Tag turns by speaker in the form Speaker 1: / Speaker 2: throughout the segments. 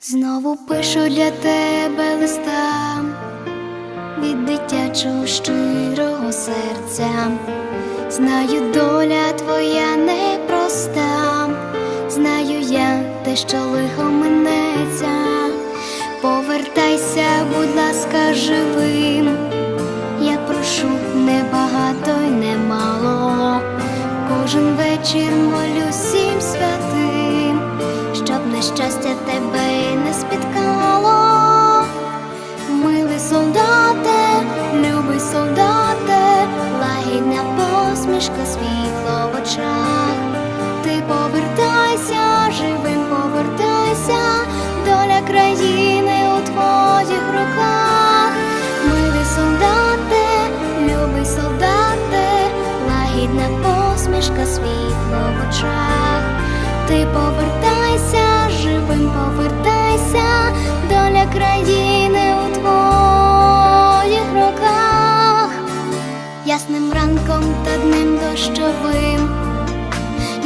Speaker 1: Знову пишу для тебе листа від дитячого щирого серця. Знаю, доля твоя непроста, знаю я те, що лихо минеться. Повертайся, будь ласка, живим. Я прошу небагато й немало. Кожен вечір молю всім святим, щоб нещастя тебе посмішка, світло в очах. Ти повертайся, живим повертайся, доля країни у твоїх руках. Милий солдате, любий солдате, лагідна посмішка, світло в очах. Ти повертайся, живим повертайся,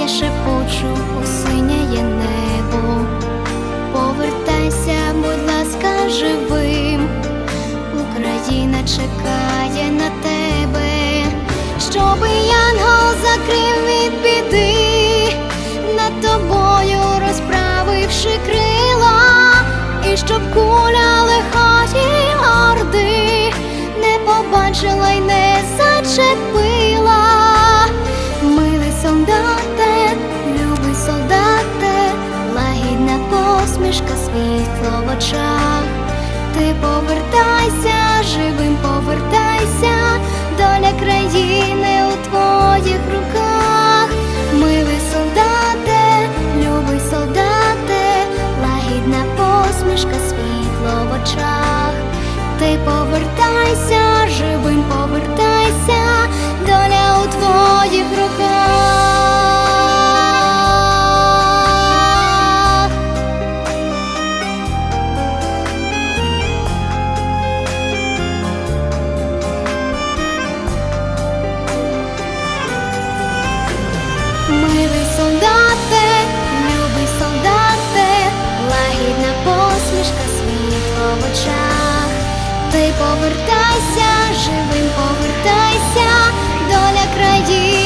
Speaker 1: я шепочу у синє небо. Повертайся, будь ласка, живим. Україна чекає на тебе, щоби янгол закрив від біди, над тобою розправивши крила, і щоб куля лихої орди не побачила й не зачепила. Посмішка, світло в очах. Ти повертайся, живим повертайся, доля країни у твоїх руках. Милий солдате, любий солдате, лагідна посмішка, світло в очах. Ти повертайся, повертайся, живим повертайся, доля країни.